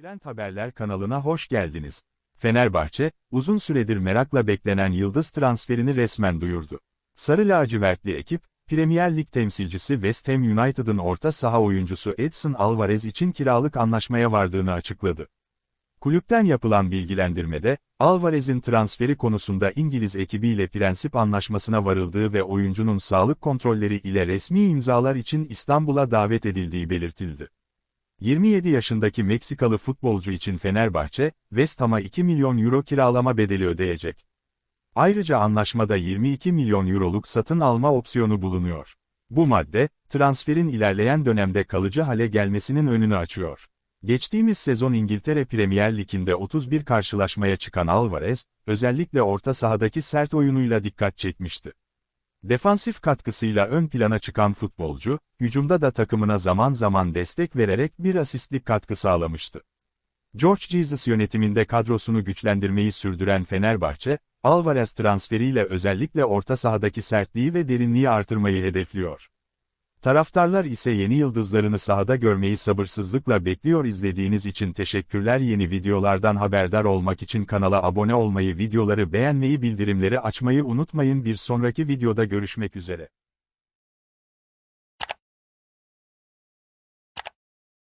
Trend Haberler kanalına hoş geldiniz. Fenerbahçe, uzun süredir merakla beklenen yıldız transferini resmen duyurdu. Sarı lacivertli ekip, Premier Lig temsilcisi West Ham United'ın orta saha oyuncusu Edson Alvarez için kiralık anlaşmaya vardığını açıkladı. Kulüpten yapılan bilgilendirmede, Alvarez'in transferi konusunda İngiliz ekibiyle prensip anlaşmasına varıldığı ve oyuncunun sağlık kontrolleri ile resmi imzalar için İstanbul'a davet edildiği belirtildi. 27 yaşındaki Meksikalı futbolcu için Fenerbahçe, West Ham'a 2 milyon euro kiralama bedeli ödeyecek. Ayrıca anlaşmada 22 milyon euroluk satın alma opsiyonu bulunuyor. Bu madde, transferin ilerleyen dönemde kalıcı hale gelmesinin önünü açıyor. Geçtiğimiz sezon İngiltere Premier Lig'inde 31 karşılaşmaya çıkan Alvarez, özellikle orta sahadaki sert oyunuyla dikkat çekmişti. Defansif katkısıyla ön plana çıkan futbolcu, hücumda da takımına zaman zaman destek vererek bir asistlik katkı sağlamıştı. George Jesus yönetiminde kadrosunu güçlendirmeyi sürdüren Fenerbahçe, Alvarez transferiyle özellikle orta sahadaki sertliği ve derinliği artırmayı hedefliyor. Taraftarlar ise yeni yıldızlarını sahada görmeyi sabırsızlıkla bekliyor. İzlediğiniz için teşekkürler. Yeni videolardan haberdar olmak için kanala abone olmayı videoları beğenmeyi bildirimleri açmayı unutmayın. Bir sonraki videoda görüşmek üzere.